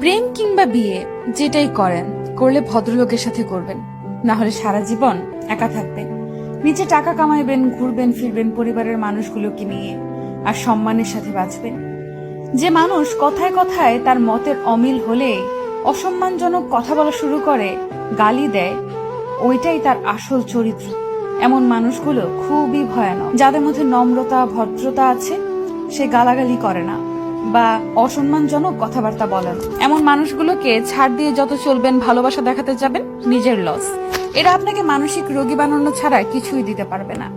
প্রেম কিংবা বিয়ে, যেটাই করেন, করলে ভদ্রলোকের সাথে করবেন। না হলে সারা জীবন একা থাকবেন। নিচে টাকা কামাইবেন, ঘুরবেন, ফিরবেন পরিবারের মানুষগুলোকে নিয়ে, আর সম্মানের সাথে বাঁচবেন। যে মানুষ কথায় কথায় তার মতের অমিল হলে, অসম্মানজনক কথা বলা শুরু করে, গালি দেয়, ওইটাই তার আসল চরিত্র। এমন মানুষগুলো খুবই ভয়ানক। যাদের মধ্যে নম্রতা, ভদ্রতা আছে, সে গালাগালি করে না। বা অসম্মানজনক কথাবার্তা বলে না এমন মানুষগুলোকে ছাড় দিয়ে যত চলবেন, ভালোবাসা দেখাতে যাবেন, নিজের লস এরা আপনাকে মানসিক রোগী বানানো ছাড়া কিছুই দিতে পারবে না।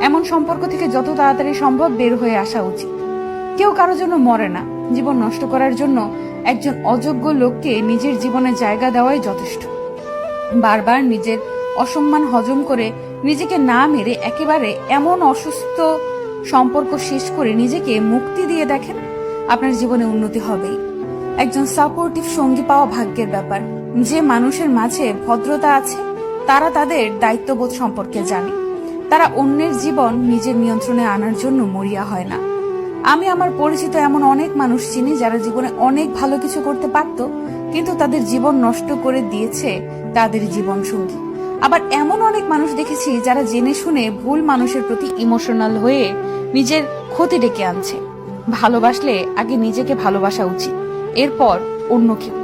এমন সম্পর্ক থেকে যত তাড়াতাড়ি সম্ভব বের হয়ে আসা উচিত। কেউ কারোর জন্য মরে না। জীবন নষ্ট করার জন্য একজন অযোগ্য লোককে নিজের জীবনে জায়গা দেওয়াই যথেষ্ট। বারবার নিজের অসম্মান হজম করে নিজেকে না মেরে একেবারে এমন অসুস্থ সম্পর্ক শেষ করে নিজেকে মুক্তি দিয়ে দেখেন আপনার জীবনে উন্নতি হবেই একজন সাপোর্টিভ সঙ্গী পাওয়া ভাগ্যের ব্যাপার। যে মানুষের মাঝে ভদ্রতা আছে, তারা তাদের দায়িত্ববোধ সম্পর্কে জানে। তারা অন্যের জীবন নিজের নিয়ন্ত্রণে আনার জন্য মরিয়া হয় না। আমি আমার পরিচিত এমন অনেক মানুষ চিনি যারা জীবনে অনেক ভালো কিছু করতে পারত, কিন্তু তাদের জীবন নষ্ট করে দিয়েছে তাদের জীবন সঙ্গী। আবার এমন অনেক মানুষ দেখেছি যারা জেনে শুনে ভুল মানুষের প্রতি ইমোশনাল হয়ে নিজের ক্ষতি ডেকে আনছে। ভালোবাসলে আগে নিজেকে ভালোবাসা উচিত, এরপর অন্য কেউ।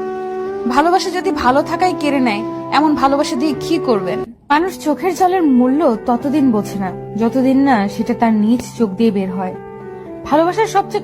ভালোবাসা যদি ভালো থাকাই কেড়ে নেয়, এমন ভালোবাসা দিয়ে কি করবেন? মানুষ চোখের জলের মূল্য ততদিন বোঝে না, যতদিন না সেটা তার নিজ চোখ দিয়ে বের হয়। ভালোবাসার সবচেয়ে